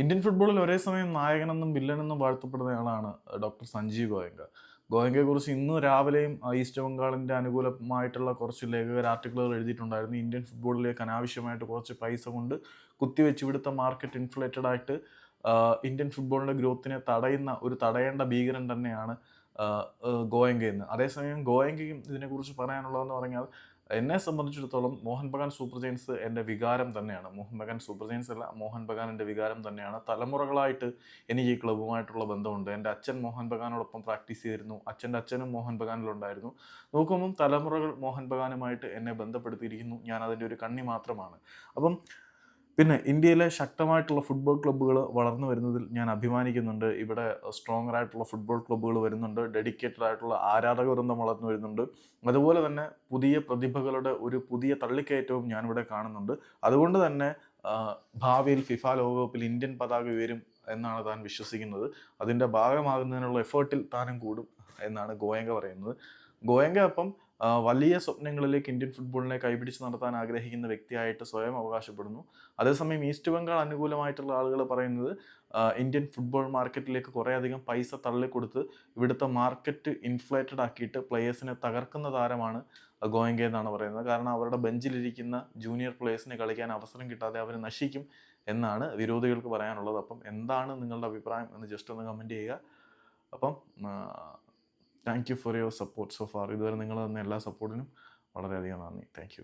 Indian ഫുട്ബോളിൽ ഒരേ സമയം നായകനെന്നും വില്ലനെന്നും വാഴ്ത്തപ്പെടുന്നയാളാണ് ഡോക്ടർ സഞ്ജീവ് ഗോയങ്ക. ഗോയങ്കയെക്കുറിച്ച് ഇന്ന് രാവിലെയും ഈസ്റ്റ് ബംഗാളിന്റെ അനുകൂലമായിട്ടുള്ള കുറച്ച് ലേഖകർ ആർട്ടിക്കിളുകൾ എഴുതിയിട്ടുണ്ടായിരുന്നു. ഇന്ത്യൻ ഫുട്ബോളിലേക്ക് അനാവശ്യമായിട്ട് കുറച്ച് പൈസ കൊണ്ട് കുത്തിവെച്ച് ഇവിടുത്തെ മാർക്കറ്റ് ഇൻഫ്ലേറ്റഡ് ആയിട്ട് ഇന്ത്യൻ ഫുട്ബോളിന്റെ ഗ്രോത്തിനെ തടയുന്ന ഒരു തടയേണ്ട ഭീകരൻ തന്നെയാണ് എന്ന്. അതേസമയം ഗോയങ്കയും ഇതിനെക്കുറിച്ച് പറയാനുള്ളതെന്ന് പറഞ്ഞാൽ എന്നെ സംബന്ധിച്ചിടത്തോളം മോഹൻ ബഗാൻ സൂപ്പർ ജെയിൻസ് എന്റെ വികാരം തന്നെയാണ്. മോഹൻ ബഗാൻ സൂപ്പർ ജെയിൻസ് അല്ല മോഹൻ ബഗാൻ എന്റെ വികാരം തന്നെയാണ്. തലമുറകളായിട്ട് എനിക്ക് ഈ ക്ലബ്ബുമായിട്ടുള്ള ബന്ധമുണ്ട്. എന്റെ അച്ഛൻ മോഹൻ ബഗാനോടൊപ്പം പ്രാക്ടീസ് ചെയ്തിരുന്നു. അച്ഛന്റെ അച്ഛനും മോഹൻ ബഗാനിലുണ്ടായിരുന്നു. നോക്കുമ്പം തലമുറകൾ മോഹൻ ബഗാനുമായിട്ട് എന്നെ ബന്ധപ്പെടുത്തിയിരിക്കുന്നു. ഞാൻ അതിന്റെ ഒരു കണ്ണി മാത്രമാണ്. അപ്പം പിന്നെ ഇന്ത്യയിലെ ശക്തമായിട്ടുള്ള ഫുട്ബോൾ ക്ലബ്ബുകൾ വളർന്നു വരുന്നതിൽ ഞാൻ അഭിമാനിക്കുന്നുണ്ട്. ഇവിടെ സ്ട്രോങ് ആയിട്ടുള്ള ഫുട്ബോൾ ക്ലബ്ബുകൾ വരുന്നുണ്ട്. ഡെഡിക്കേറ്റഡ് ആയിട്ടുള്ള ആരാധക വൃന്ദം വളർന്നു വരുന്നുണ്ട്. അതുപോലെ തന്നെ പുതിയ പ്രതിഭകളുടെ ഒരു പുതിയ തള്ളിക്കയറ്റവും ഞാനിവിടെ കാണുന്നുണ്ട്. അതുകൊണ്ട് തന്നെ ഭാവിയിൽ ഫിഫ ലോകകപ്പിൽ ഇന്ത്യൻ പതാക ഉയരും എന്നാണ് താൻ വിശ്വസിക്കുന്നത്. അതിന്റെ ഭാഗമാകുന്നതിനുള്ള എഫേർട്ടിൽ താനും കൂടും എന്നാണ് ഗോയങ്ക പറയുന്നത്. ഗോയങ്ക അപ്പം വലിയ സ്വപ്നങ്ങളിലേക്ക് ഇന്ത്യൻ ഫുട്ബോളിനെ കൈപിടിച്ച് നടത്താൻ ആഗ്രഹിക്കുന്ന വ്യക്തിയായിട്ട് സ്വയം അവകാശപ്പെടുന്നു. അതേസമയം ഈസ്റ്റ് ബംഗാൾ അനുകൂലമായിട്ടുള്ള ആളുകൾ പറയുന്നത് ഇന്ത്യൻ ഫുട്ബോൾ മാർക്കറ്റിലേക്ക് കുറേയധികം പൈസ തള്ളിക്കൊടുത്ത് ഇവിടുത്തെ മാർക്കറ്റ് ഇൻഫ്ലേറ്റഡ് ആക്കിയിട്ട് പ്ലേയേഴ്സിനെ തകർക്കുന്ന താരമാണ് ഗോയങ്ക എന്നാണ് പറയുന്നത്. കാരണം അവരുടെ ബെഞ്ചിലിരിക്കുന്ന ജൂനിയർ പ്ലേയേഴ്സിനെ കളിക്കാൻ അവസരം കിട്ടാതെ അവർ നശിക്കും എന്നാണ് വിരോധികൾക്ക് പറയാനുള്ളത്. അപ്പം എന്താണ് നിങ്ങളുടെ അഭിപ്രായം എന്ന് ജസ്റ്റ് ഒന്ന് കമന്റ് ചെയ്യുക. അപ്പം thank you for your support so far ഇതുവരെ നിങ്ങൾ തന്ന എല്ലാ സപ്പോർട്ടിനും വളരെയധികം നന്ദി. Thank you